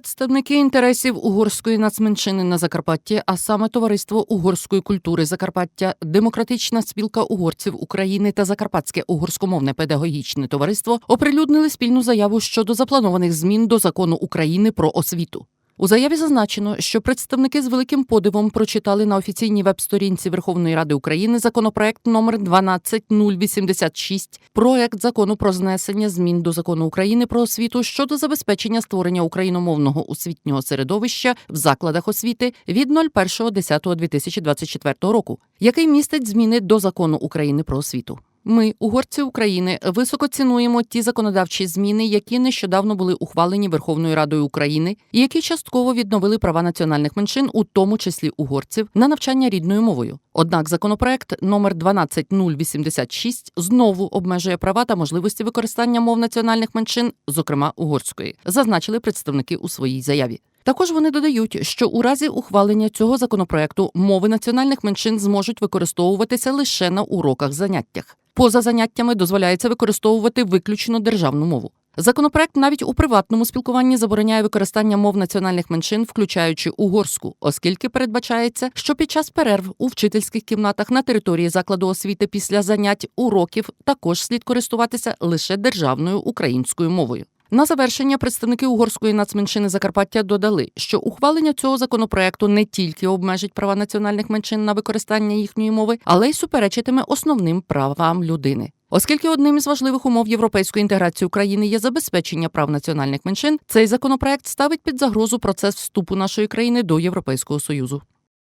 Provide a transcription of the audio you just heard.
Представники інтересів угорської нацменшини на Закарпатті, а саме Товариство угорської культури Закарпаття, Демократична спілка угорців України та Закарпатське угорськомовне педагогічне товариство оприлюднили спільну заяву щодо запланованих змін до закону України про освіту. У заяві зазначено, що представники з великим подивом прочитали на офіційній веб-сторінці Верховної Ради України законопроект номер 12086 проект закону про знесення змін до закону України про освіту щодо забезпечення створення україномовного освітнього середовища в закладах освіти від 01.10.2024 року, який містить зміни до закону України про освіту. Ми, угорці України, високо цінуємо ті законодавчі зміни, які нещодавно були ухвалені Верховною Радою України, і які частково відновили права національних меншин, у тому числі угорців, на навчання рідною мовою. Однак законопроект номер 12086 знову обмежує права та можливості використання мов національних меншин, зокрема угорської, зазначили представники у своїй заяві. Також вони додають, що у разі ухвалення цього законопроекту мови національних меншин зможуть використовуватися лише на уроках заняттях. Поза заняттями дозволяється використовувати виключно державну мову. Законопроект навіть у приватному спілкуванні забороняє використання мов національних меншин, включаючи угорську, оскільки передбачається, що під час перерв у вчительських кімнатах на території закладу освіти після занять уроків також слід користуватися лише державною українською мовою. На завершення представники угорської нацменшини Закарпаття додали, що ухвалення цього законопроекту не тільки обмежить права національних меншин на використання їхньої мови, але й суперечитиме основним правам людини. Оскільки одним із важливих умов європейської інтеграції України є забезпечення прав національних меншин, цей законопроект ставить під загрозу процес вступу нашої країни до Європейського союзу.